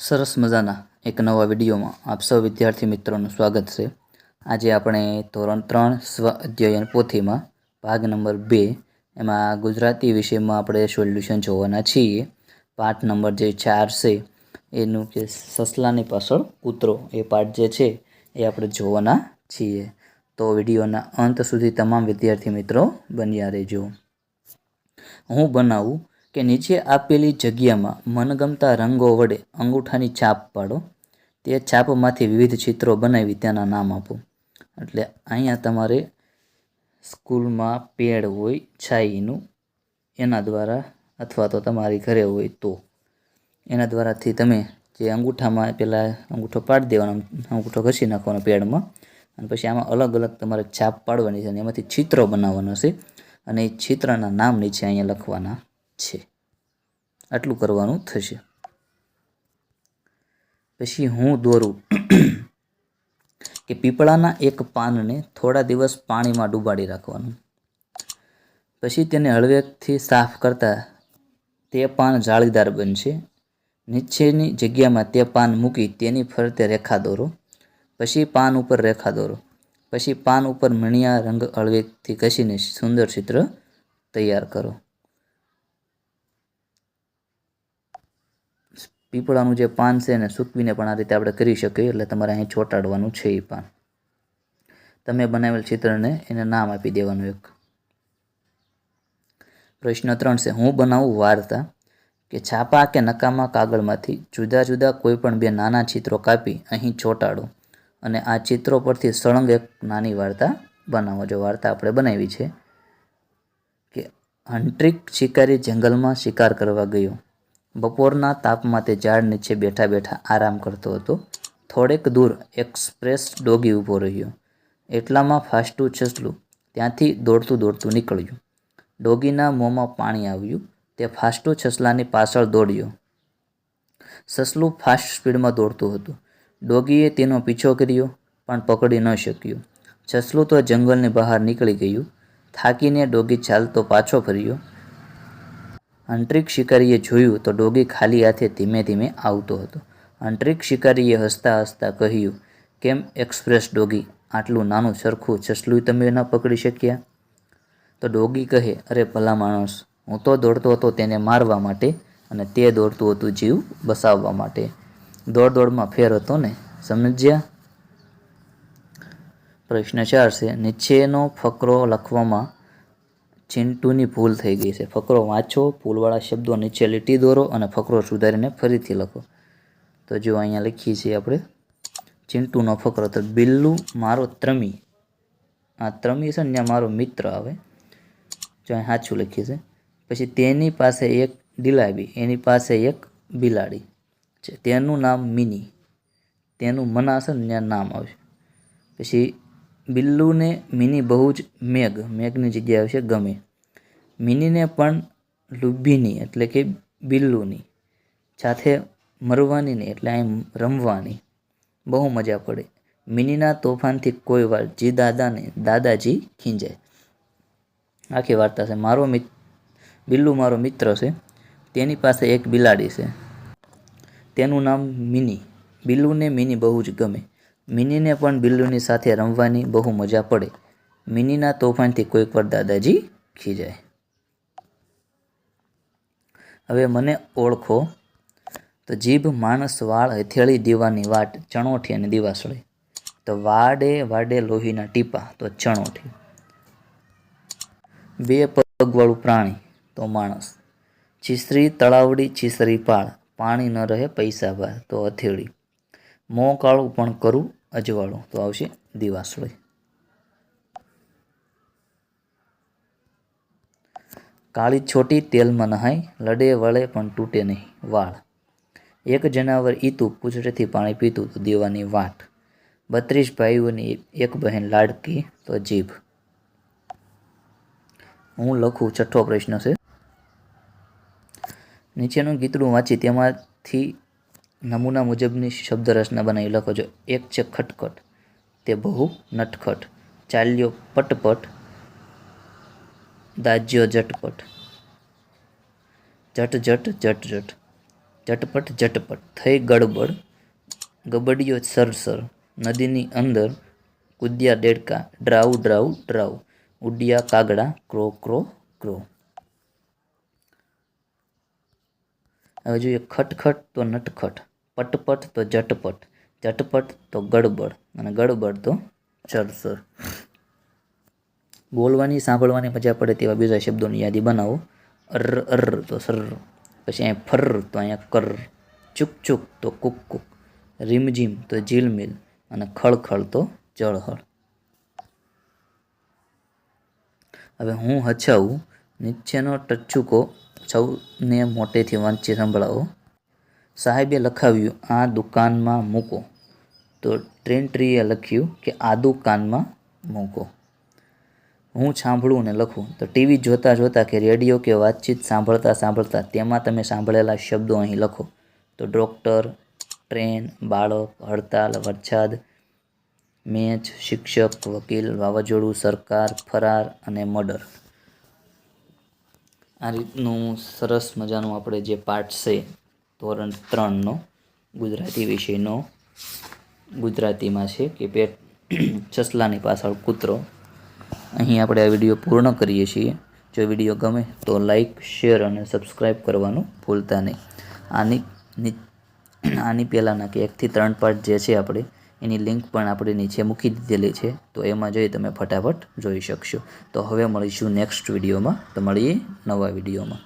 સરસ મજાના એક નવા વિડીયોમાં આપ સૌ વિદ્યાર્થી મિત્રોનું સ્વાગત છે. આજે આપણે ધોરણ ત્રણ સ્વ અધ્યયન પોથીમાં ભાગ નંબર બે એમાં ગુજરાતી વિષયમાં આપણે સોલ્યુશન જોવાના છીએ. પાઠ નંબર જે ચાર છે, એનું કે સસલાની પાછળ કૂતરો એ પાઠ જે છે એ આપણે જોવાના છીએ. તો વિડીયોના અંત સુધી તમામ વિદ્યાર્થી મિત્રો બન્યા રહેજો. હું બનાવું કે નીચે આપેલી જગ્યામાં મનગમતા રંગો વડે અંગૂઠાની છાપ પાડો. તે છાપમાંથી વિવિધ ચિત્રો બનાવી તેના નામ આપો. એટલે અહીંયા તમારે સ્કૂલમાં પેડ હોય, છાઈનું, એના દ્વારા અથવા તો તમારી ઘરે હોય તો. એના દ્વારાથી તમે જે અંગૂઠામાં પહેલાં અંગૂઠો પાડી દેવાનો, અંગૂઠો ઘસી નાખવાનો પેડમાં, અને પછી આમાં અલગ અલગ તમારે છાપ પાડવાની છે અને એમાંથી ચિત્રો બનાવવાનો છે. અને એ ચિત્રના નામ નીચે અહીંયા લખવાના. છે. આટલું કરવાનું થશે. પછી હું દોરું કે પીપળાના એક પાનને થોડા દિવસ પાણીમાં ડૂબાડી રાખવાનું. પછી તેને હળવેકથી સાફ કરતા તે પાન જાળીદાર બનશે. નીચેની જગ્યામાં તે પાન મૂકી તેની ફરતે રેખા દોરો. પછી પાન ઉપર રેખા દોરો. પછી પાન ઉપર મણિયા રંગ હળવેકથી ઘસીને સુંદર ચિત્ર તૈયાર કરો. પીપળાનું જે પાન છે એને સૂકવીને પણ આ રીતે આપણે કરી શકીએ, એટલે તમારે અહીં ચોંટાડવાનું છે એ પાન. તમે બનાવેલ ચિત્રને એને નામ આપી દેવાનું એક. પ્રશ્ન ત્રણ છે, હું બનાવું વાર્તા કે છાપા કે નકામા કાગળમાંથી જુદા જુદા કોઈ પણ બે નાના ચિત્રો કાપી અહીં ચોંટાડો અને આ ચિત્રો પરથી સળંગ એક નાની વાર્તા બનાવો. જો વાર્તા આપણે બનાવી છે કે હંટ્રિક શિકારી જંગલમાં શિકાર કરવા ગયો. બપોરના તાપમાં તે ઝાડ નીચે બેઠા બેઠા આરામ કરતો હતો. થોડેક દૂર એક્સપ્રેસ ડોગી ઊભો રહ્યો. એટલામાં ફાસ્ટું છસલું. ત્યાંથી દોડતું દોડતું નીકળ્યું. ડોગીના મોંમાં પાણી આવ્યું. તે ફાસ્ટું છસલાની પાછળ દોડ્યો. સસલું ફાસ્ટ સ્પીડમાં દોડતું હતું. ડોગીએ તેનો પીછો કર્યો, પણ પકડી ન શક્યો. છસલું તો જંગલની બહાર નીકળી ગયું. થાકીને ડોગી ચાલતો પાછો ફર્યો. અંતરિક શિકારીએ જોયું તો ડોગી ખાલી હાથે ધીમે ધીમે આવતો હતો. અંતરિક શિકારીએ હસતા હસતા કહ્યું, કેમ એક્સપ્રેસ ડોગી? આટલું નાનું સરખું છસલું તમે ન પકડી શક્યા? તો ડોગી કહે, અરે ભલા માણસ, હું તો દોડતો હતો તેને મારવા માટે અને તે દોડતું હતું જીવ બસાવવા માટે. દોડ દોડમાં ફેર હતો ને, સમજ્યા? પ્રશ્ન ચાર છે નીચેનો ફકરો લખવામાં ચિંટુની ભૂલ થઈ ગઈ છે. ફકરો વાંચો, ભૂલવાળા શબ્દો નીચે લીટી દોરો અને ફકરો સુધારીને ફરીથી લખો. તો જો અહીંયા લખીએ છીએ આપણે, ચિંટુનો ફકરો, તો બિલ્લુ મારો ત્રમી. આ ત્રમી છે ને, ત્યાં મારો મિત્ર આવે. જો અહીં સાચું લખીએ છે. પછી તેની પાસે એક ડીલાબી એની પાસે એક બિલાડી. છે તેનું નામ મિની. તેનું મના છે ને, ત્યાં નામ આવશે. પછી બિલ્લુને મિની બહુ જ મેઘ, મેઘની જગ્યાએ આવશે ગમે. મિનીને પણ લુભીની એટલે કે બિલ્લુની, સાથે મરવાની નહીં એટલે અહીં રમવાની. બહુ મજા પડે. મિનીના તોફાનથી કોઈ વાર જી દાદાને, દાદાજી ખીંજાય. આખી વાર્તા છે. મારો મિત, બિલ્લુ મારો મિત્ર છે. તેની પાસે એક બિલાડી છે. તેનું નામ મિની. બિલ્લુને મિની બહુ જ ગમે. મિનીને પણ બિલ્લુની સાથે રમવાની બહુ મજા પડે. મિનીના તોફાનથી કોઈક વાર દાદાજી ખીજાય. હવે મને ઓળખો. તો જીભ માણસ વાળ હથેળી દીવાની વાટ ચણોઠી અને દીવાસળે તો વાડે વાડે લોહીના ટીપા, તો ચણોઠી. બે પગવાળું પ્રાણી, તો માણસ. છીસરી તળાવડી છીસરી પાળ. પાણી ન રહે, પૈસા ભાર, તો હથેળી. મોં કાળું પણ કરું અજવાળું. તો આવશે દિવાસળી. કાળી છોટી તેલમાં નહાય, લડે વળે પણ તૂટે નહીં, વાળ. એક જનાવર ઈતું પૂછડેથી પાણી પીતું તો દેવાની વાટ. બત્રીસ ભાઈઓની એક બહેન લાડકી, તો જીભ. હું લખું, છઠ્ઠો પ્રશ્ન છે. નીચેનું ગીતડું વાંચી તેમાંથી નમૂના મુજબની શબ્દ રચના બનાવી લખો છો એક છે ખટખટ, તે બહુ નટખટ. ચાલ્યો પટપટ, દાજ્યો જટપટ જટ જટ જટ જટ ઝટપટ જટપટ થઈ ગડબડ. ગબડિયો સરસર. નદીની અંદર કૂદ્યા દેડકા ડ્રાઉ ડ્રાઉ ડ્રાઉ. ઉડ્યા કાગડા. ક્રો ક્રો ક્રો. હવે જોઈએ ખટખટ તો નટખટ. પટપટ તો ઝટપટ ઝટપટ તો ગડબડ અને ગડબડ તો સરસર બોલવાની, સાંભળવાની મજા પડે તેવા બીજા શબ્દોની યાદી બનાવો. અર અર તો સર, પછી અહીંયા ફર તો અહીંયા કર, ચૂક ચૂક તો કુક કુક, રીમઝીમ તો ઝીલમિલ અને ખળખળ તો જળહળ હવે હું હચાવું નીચેનો ટચુકો સૌને મોટેથી વાંચી સંભળાવો. સાહેબે લખાવ્યું, આ દુકાનમાં મૂકો. તો ટ્રેન્ટ્રીએ લખ્યું કે, આ દુકાનમાં મૂકો. હું સાંભળું ને લખું. તો ટીવી જોતાં જોતાં કે રેડિયો કે વાતચીત સાંભળતા સાંભળતા તેમાં તમે સાંભળેલા શબ્દો અહીં લખો. તો ડૉક્ટર, ટ્રેન, બાળક, હડતાલ, વરસાદ, મેચ, શિક્ષક, વકીલ, વાવાઝોડું, સરકાર, ફરાર અને મર્ડર. આ રીતનું સરસ મજાનું આપણે જે પાઠ છે ધોરણ ત્રણનો ગુજરાતી વિષયનો. ગુજરાતીમાં છે કે પેટ સસલાની પાછળ કૂતરો. અહીં આપણે આ વીડિયો પૂર્ણ કરીએ છીએ. જો વીડિયો ગમે તો લાઈક, શેર અને સબસ્ક્રાઈબ કરવાનું ભૂલતા નહીં. આની આની પહેલાંના કે એકથી ત્રણ પાર્ટ જે છે આપણે, એની લિંક પણ આપણે નીચે મૂકી દીધેલી છે. તો એમાં જઈ તમે ફટાફટ જોઈ શકશો. તો હવે મળીશું નેક્સ્ટ વિડીયોમાં. તો મળીએ નવા વિડીયોમાં.